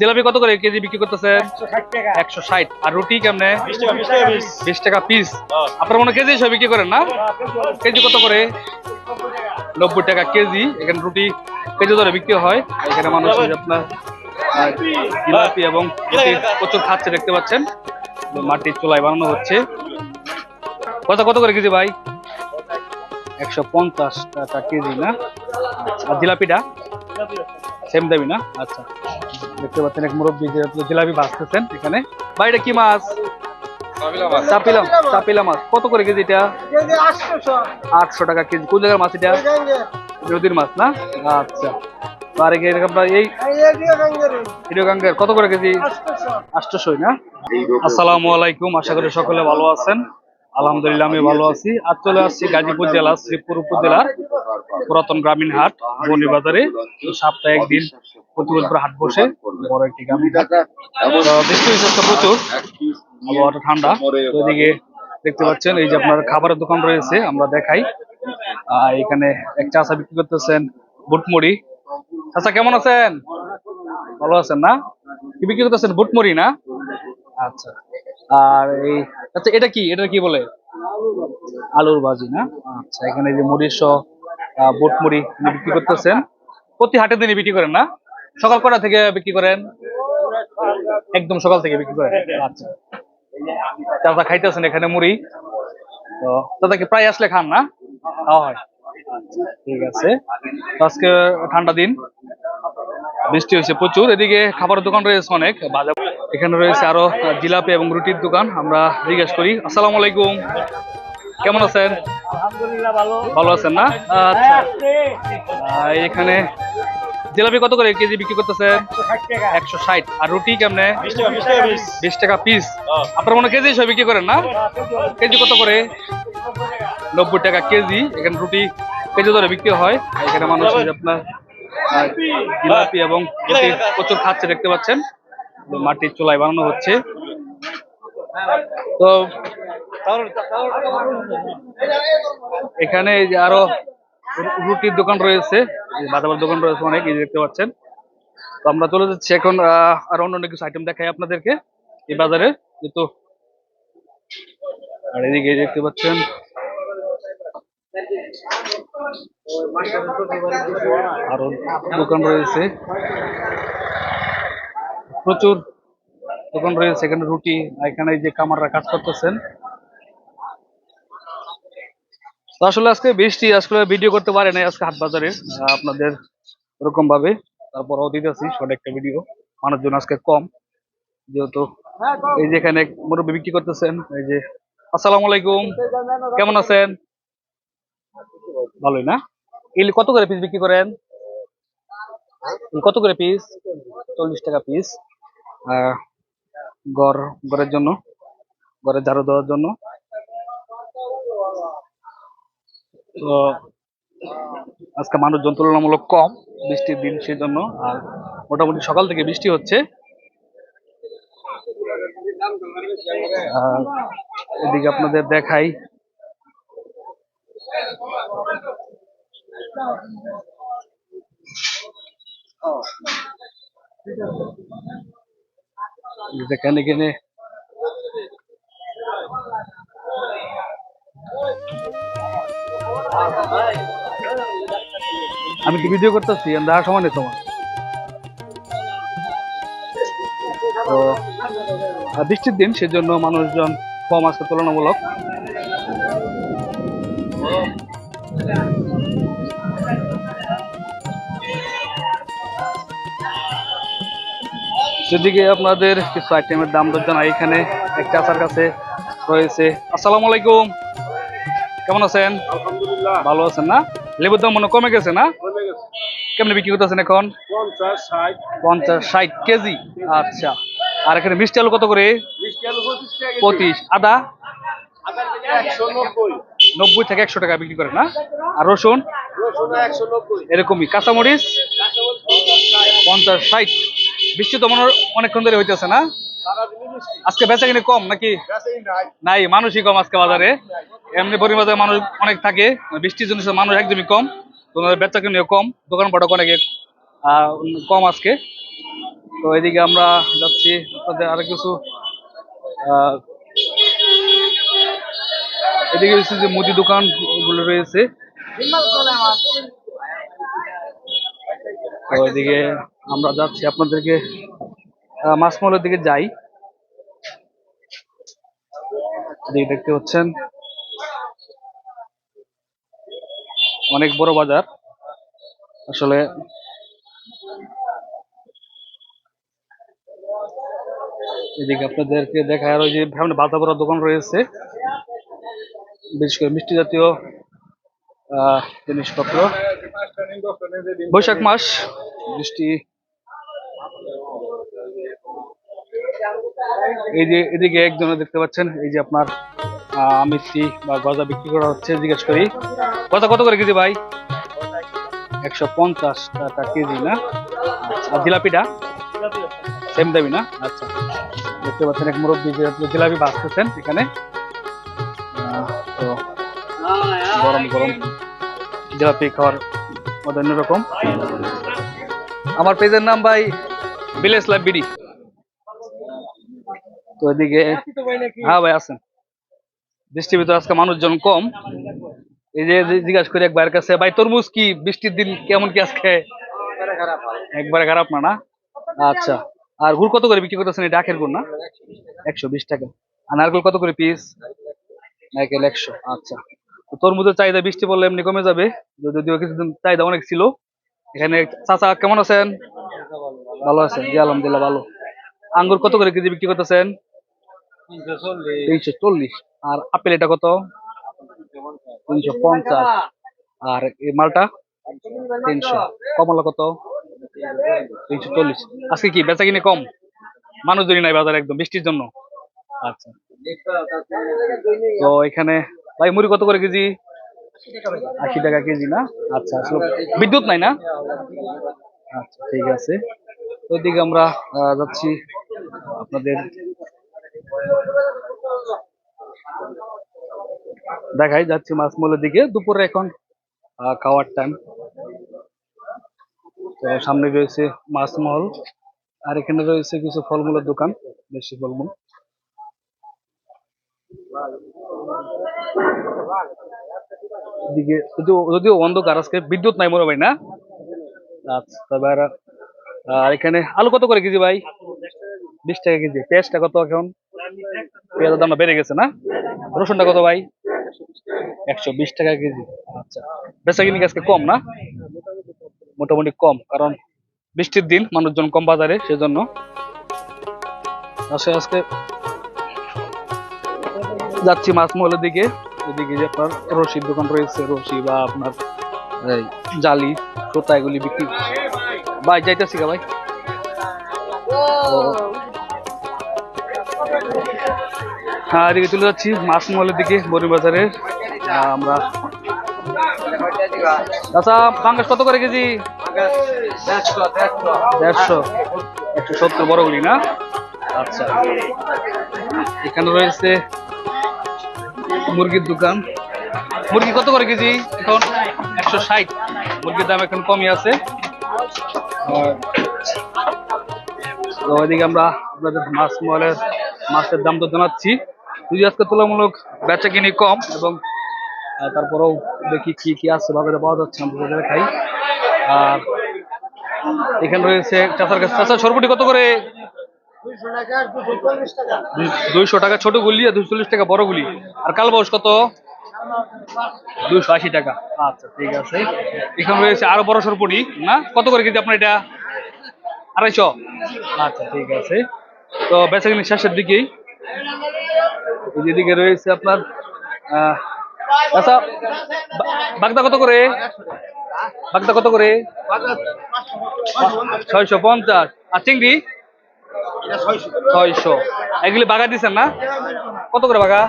জিলাপি কত করে কেজি বিক্রি করতেছে একশো ষাট আর রুটি কেমনে? বিশ টাকা পিস আপনার মনে কেজি হিসেবে বিক্রি করেন না? কেজি কত করে? নব্বই টাকা কেজি। এখানে রুটি কেজি ধরে বিক্রি হয়। এখানে মানুষ আপনার জিলাপি এবং প্রচুর খাচ্ছে দেখতে পাচ্ছেন। মাটির চুলায় বানানো হচ্ছে। কত কত করে কেজি ভাই? একশো পঞ্চাশ টাকা কেজি না? আর জিলাপিটা? সেম দামি না? আচ্ছা। দেখতে পাচ্ছেন এক মুরব্বী যে জিলাপি ভাজতেছেন এখানে। ভাই এটা কি মাছ? চাপিলাম চাপিলা মাছ। কত করে কেজি এটা? আটশো। টাকা কেজি। কোন জায়গার মাছ এটা? নদীর মাছ না? আচ্ছা। আর এই কত করে কেজি? না? আসসালামু আলাইকুম। আশা করি সকলে ভালো আছেন। আলহামদুলিল্লাহ, আমি ভালো আছি। আর চলে আসছি গাজীপুর জেলা, শ্রীপুর উপজেলার পুরাতন গ্রামীণ হাট বনি বাজারে সপ্তাহে একদিন প্রতিবন্ধপুর হাট বসে, বড় একটি গ্রামীণ হাট। প্রচুর, আবহাওয়াটা ঠান্ডা। তো এদিকে দেখতে পাচ্ছেন, এই যে আপনার খাবারের দোকান রয়েছে, আমরা দেখাই। এখানে এক চাচা বিক্রি করতেছেন বুটমুড়ি। চাচা কেমন আছেন? ভালো আছেন না? কি বিক্রি করতেছেন, বুটমুড়ি না? আচ্ছা। আর এই আচ্ছা এটা কি? এটা কি বলে? আলুর ভাজি, না? আচ্ছা এখানে যে মুড়ি সহ বুট মুড়ি বিক্রি করতেছেন। প্রতি হাটে দিনে বিক্রি করেন, না? সকাল কটা থেকে বিক্রি করেন? একদম সকাল থেকে বিক্রি করেন। আচ্ছা। চাচা খাইতেছেন এখানে মুড়ি। তো দাদা কি প্রায় আসলে খান, না? খাওয়া হয়। ঠিক আছে। আজকে ঠান্ডা দিন। বৃষ্টি হয়েছে প্রচুর। এদিকে খাবারের দোকান রয়েছে অনেক। বাজার এখানে রয়েছে আরও জিলাপি এবং রুটির দোকান আমরা জিজ্ঞেস করি আসসালামু আলাইকুম। কেমন আছেন? ভালো। আছেন না? আচ্ছা। এখানে জিলাপি কত করে কেজি বিক্রি করতেছেন? একশো ষাট। আর রুটি কেমনে? বিশ টাকা পিস আপনার মনে কেজি হিসেবে বিক্রি করেন না? কেজি কত করে? নব্বই টাকা কেজি। এখানে রুটি কেজি ধরে বিক্রি হয়। এখানে মানুষ আপনার জিলাপি এবং রুটি প্রচুর খাচ্ছে দেখতে পাচ্ছেন। মাটির চুলায় বানানো হচ্ছে। তো এখানে যে আরও রুটির দোকান রয়েছে বাদামের দোকান রয়েছে অনেক দেখতে পাচ্ছেন। তো আমরা চলে যাচ্ছি এখন আর অন্য অন্য কিছু আইটেম দেখাই আপনাদেরকে এই বাজারে, যেহেতু। আর এদিকে দেখতে পাচ্ছেন। আরও দোকান রয়েছে। প্রচুর দোকান রয়েছে এখানে রুটি, এখানে যে কামাররা কাজ করতেছেন। আসলে আজকে বৃষ্টি আসলে ভিডিও করতে পারে নাই, আজকে হাট বাজারে আপনাদের ওরকম ভাবে তারপরও দিতেছি শর্ট একটা ভিডিও মানুষজন আজকে কম, যেহেতু এই যে এখানে মুরব্বী বিক্রি করতেছেন, এই যে, আসসালামু আলাইকুম, কেমন আছেন? ভালোই না? কত করে পিস বিক্রি করেন? কত করে পিস চল্লিশ টাকা পিস ঘর ঘরের জন্য ঘরের ঝাড়ু দেওয়ার জন্য। তো, আজকে মানুষজন তুলনামূলক কম, বৃষ্টির দিন সেই জন্য আর মোটামুটি সকাল থেকে বৃষ্টি হচ্ছে। এদিকে আপনাদের দেখাই। এই দেখেন এখানে আমি কি ভিডিও করতেছি, আমি দেখার সময় নেই তোমার। তো বৃষ্টির দিন, সেজন্য মানুষজন কম আসছে তুলনামূলক সেদিকে আপনাদের কিছু আইটেমের দাম দর জানাই এখানে এক চাচার কাছে রয়েছে। আসসালামু আলাইকুম। কেমন আছেন? আলহামদুলিল্লাহ। ভালো আছেন না? লেবুর দাম মনে কমে গেছে না? কেমনি বিক্রি করতেছেন এখন? পঞ্চাশ ষাট। কেজি। আচ্ছা। আর এখানে মিষ্টি আলু কত করে? পঁচিশ আদা? নব্বই। থেকে একশো টাকা বিক্রি করে না? আর রসুন? এরকমই। কাঁচামরিচ? পঞ্চাশ ষাট। বৃষ্টি তো মনে অনেকক্ষণ ধরে হইতেছে না? আজকে বেচা কিনে কম নাকি? নাই, মানুষই কম আজকে বাজারে। এমনি পরিমাণে মানুষ অনেক থাকে, বৃষ্টির জন্য মানুষ একদমই কম। তোমাদের বেচা কিনেও কম, দোকান পাটক অনেক কম আজকে। তো এদিকে আমরা যাচ্ছি, আপনাদের আরও কিছু এদিকে যে মুদি দোকানগুলো রয়েছে। তো এদিকে আমরা যাচ্ছি আপনাদেরকে আহ, মাছমহলের দিকে যাই। দেখতে হচ্ছেন অনেক বড় বাজার। আসলে এদিকে আপনাদেরকে দেখায় ওই যে সামনে বাতা বড় দোকান রয়েছে। বিশেষ করে মিষ্টি জাতীয় জিনিসপত্র। বৈশাখ মাস বৃষ্টি এই যে এদিকে একজনে দেখতে পাচ্ছেন এই যে আপনার মিষ্টি বা গজা বিক্রি করা হচ্ছে জিজ্ঞেস করি। গজা কত করে কেজি ভাই? একশো পঞ্চাশ টাকা কেজি না? আচ্ছা, আর জিলাপিটা সেম দামি না? আচ্ছা দেখতে পাচ্ছেন এক মুরব্বী জিলাপি ভাজতেছেন এখানে। তো গরম গরম জিলাপি খাওয়ার মধ্যে অন্যরকম। আমার পেজের নাম ভাই বিলেস বিডি। তো এদিকে হ্যাঁ ভাই আছেন। বৃষ্টির ভিতরে আজকে মানুষজন কম। এই যে জিজ্ঞাসা করি এক ভাইয়ের কাছে ভাই তরমুজ কি? বৃষ্টির দিন কেমন কি আজকে? একবারে খারাপ না না? আচ্ছা। আর গুড় কত করে বিক্রি করতেছেন? এটা আখের গুড় না? একশো বিশ টাকা। আর নারকেল কত করে পিস নারকেল একশো আচ্ছা। তো তরমুজের চাহিদা বৃষ্টি পড়লে এমনি কমে যাবে। যদিও- যদিও কিছুদিন চাহিদা অনেক ছিল। এখানে চাচা কেমন আছেন? ভালো আছেন? জি আলহামদুলিল্লাহ ভালো। আঙ্গুর কত করে কেজি বিক্রি করতেছেন? তিনশো চল্লিশ। আর আপেল এটা কত? তিনশো পঞ্চাশ। আর মালটা? তিনশো। কমলা কত? তিনশো চল্লিশ। আজকে কি বেচা কিনে কম? মানুষজনই নাই বাজারে একদম বৃষ্টির জন্য। আচ্ছা। তো এখানে ভাই মুড়ি কত করে কেজি? আশি টাকা কেজি না? আচ্ছা বিদ্যুৎ নাই না? আচ্ছা ঠিক আছে। ওইদিকে আমরা আহ, যাচ্ছি আপনাদের দেখাই যাচ্ছি মাছ মলের দিকে। দুপুরে এখন খাওয়ার টাইম সামনে রয়েছে মাছ মহল আর এখানে রয়েছে কিছু ফলমূলের দোকান বেশি ফলমূল। এদিকে, যদিও অন্ধকার আজকে, বিদ্যুৎ নাই মনে ভাই না। আচ্ছা তবে আর এখানে আলু কত করে কেজি ভাই? বিশ টাকা কেজি। পেঁয়াজটা কত এখন? পেঁয়াজের দামটা বেড়ে গেছে না? রসুনটা কত ভাই? একশো বিশ টাকা কেজি। আচ্ছা বেচা কিনি আজকে কম না? মোটামুটি কম, কারণ বৃষ্টির দিন মানুষজন কম বাজারে, সেজন্য। আসলে আজকে যাচ্ছি মাছ মহলের দিকে। এদিকে যে আপনার রশির দোকান রয়েছে, রশি বা আপনার জালি সুতা এগুলি বিক্রি। ভাই, যাইতেছি গা ভাই। এদিকে চলে যাচ্ছি মাছ মহলের দিকে বড়ি বাজারের আমরা আচ্ছা বাঙ্গাস কত করে কেজি? দেড়শো। একশো সত্তর বড়গুলি না? আচ্ছা। এখানে রয়েছে মুরগির দোকান। মুরগি কত করে কেজি এখন? একশো ষাট। মুরগির দাম এখন কমই আছে। তো ওইদিকে আমরা আপনাদের মাছ মহলের মাছের দাম তো জানাচ্ছি। যদি আজকে তুলনামূলক বেচা কিনি কম এবং তারপরেও দেখি কি কি আছে, বাজারে পাওয়া যাচ্ছে, আমরা বাজারে খাই। আর এখানে রয়েছে চাচার কাছে। চাচা, সরপুটি কত করে? দুইশো টাকা, ছোট গুলি আর চল্লিশ টাকা, বড় গুলি। আর কাল কালবাউস কত? দুইশো আশি টাকা। আচ্ছা ঠিক আছে। এখানে রয়েছে আরও বড় সরপুটি, না? কত করে কেজি আপনার এটা? আড়াইশো। আচ্ছা ঠিক আছে। তো বেচা কিনি শেষের দিকেই। যেদিকে রয়েছে আপনার আহ, আচ্ছা বাগদা কত করে? বাগদা কত করে? ছয়শো পঞ্চাশ। আর চিংড়ি? ছয়শো। এগুলি বাগা দিচ্ছেন না? কত করে বাগা?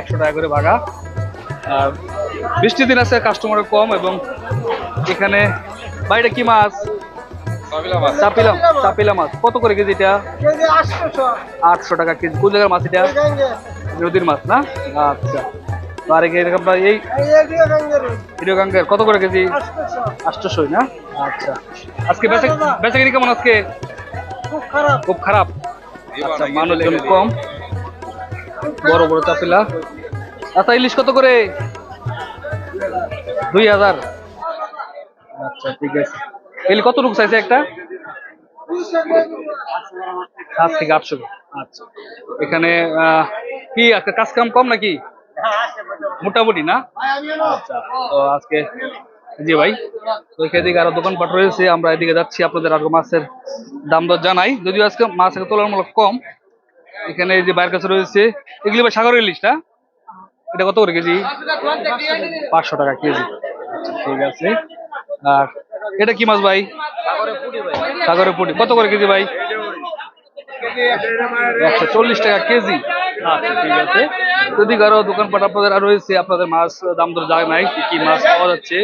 একশো টাকা করে বাগা। আর বৃষ্টির দিন আছে কাস্টমার কম এবং এখানে বাইরে কি মাছ? চাপিলা চাপিলা মাছ। কত করে কেজি এটা আটশো টাকা কেজি। কোন জায়গার মাছ এটা? নদীর মাছ না? আচ্ছা। আর আপনার এই ভিডিও গাঙ্গের কত করে কেজি? আটশোশো না? আচ্ছা। আজকে বেচা বেচা কিনি কেমন আজকে? খুব খারাপ। আচ্ছা মানুষজন কম। বড় বড় চাপিলা আচ্ছা ইলিশ কত করে? দুই হাজার। আচ্ছা ঠিক আছে। ইলিশ কত রুক চাইছে একটা? সাত থেকে আটশো। আচ্ছা। এখানে আহ, কি একটা কাজ কাম কম নাকি? মোটামুটি না? আচ্ছা তো আজকে, জি ভাই, তো এদিকে আরও দোকানপাট রয়েছে, আমরা এদিকে যাচ্ছি, আপনাদের আরও মাছের দাম দর জানাই। যদিও আজকে মাছ আজকে তুলনামূলক কম, এখানে যে বাইরের কাছে রয়েছে, এগুলি ভাই সাগরের না? এটা কত করে কেজি? পাঁচশো টাকা কেজি। আচ্ছা ঠিক আছে। আর এটা কি মাছ ভাই? সাগরের পুটি। কত করে কেজি ভাই? একশো চল্লিশ টাকা কেজি। আচ্ছা ঠিক আছে। যদি কারও দোকানপাট আপনাদের আর রয়েছে, আপনাদের মাছ, দাম দর যায় নাই, কি কি মাছ পাওয়া যাচ্ছে?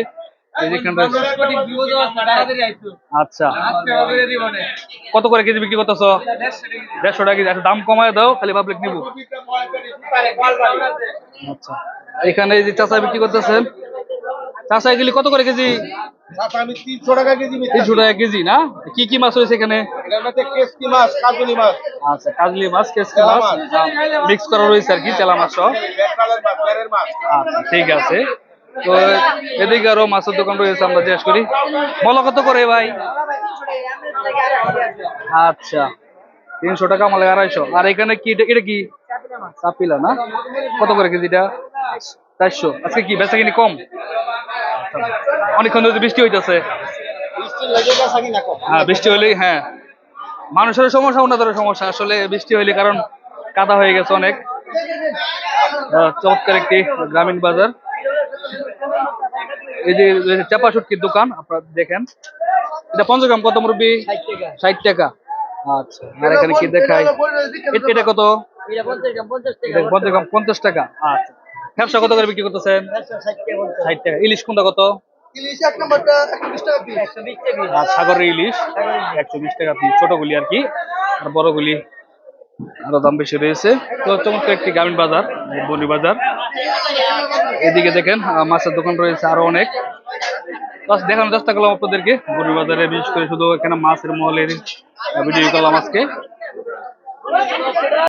আচ্ছা। কত করে কেজি বিক্রি করতেছ? দেড়শো টাকা কেজি। আচ্ছা দাম কমায় দাও, খালি পাবলিক আচ্ছা। এখানে যে চাচা বিক্রি করতেছেন চাচা এগুলি কত করে কেজি? তিনশো টাকা কেজি তিনশো টাকা কেজি না? কি কি মাছ রয়েছে এখানে? আচ্ছা কাজলি মাছ কেসকি মাছ। মিক্স করা রয়েছে আর কি তেলা মাছ আচ্ছা ঠিক আছে। তো এদিকে আরও মাছের দোকান রয়েছে আমরা জিজ্ঞেস করি। মলা কত করে ভাই? আচ্ছা তিনশো টাকা মালে আড়াইশো। আর এখানে কি এটা কি? চাপিলা না? কত করে কেজিটা? চারশো। আজকে কি বেচা কিনি কম। অনেকক্ষণ ধরে বৃষ্টি হইতেছে। হ্যাঁ বৃষ্টি হলেই হ্যাঁ। মানুষের সমস্যা ওনাদের সমস্যা। আসলে বৃষ্টি হইলে কারণ কাদা হয়ে গেছে অনেক। চমৎকার একটি গ্রামীণ বাজার। এই যে চাপা সুটকির দোকান আপনারা দেখেন। এটা পঞ্চগ্রাম কত মুরব্বী? ষাট টাকা। আচ্ছা আর এখানে কি দেখাই? এ- এটা কত? পঞ্চাশ টাকা। আচ্ছা। ব্যবসা কত করে বিক্রি করতেছেন? ষাট টাকা ইলিশ কোনটা কত? আর সাগরের ইলিশ একশো বিশ টাকা পিস। ছোটগুলি আর কি। আর বড়গুলি আরও দাম বেশি রয়েছে। তো চমৎকার একটি গ্রামীণ বাজার বনি বাজার। এদিকে দেখেন মাছের দোকান রয়েছে আরও অনেক। দেখানোর চেষ্টা করলাম আপনাদেরকে। বনি বাজারে বিশেষ করে শুধু এখানে মাছের মহলের ভিডিও করলাম আজকে।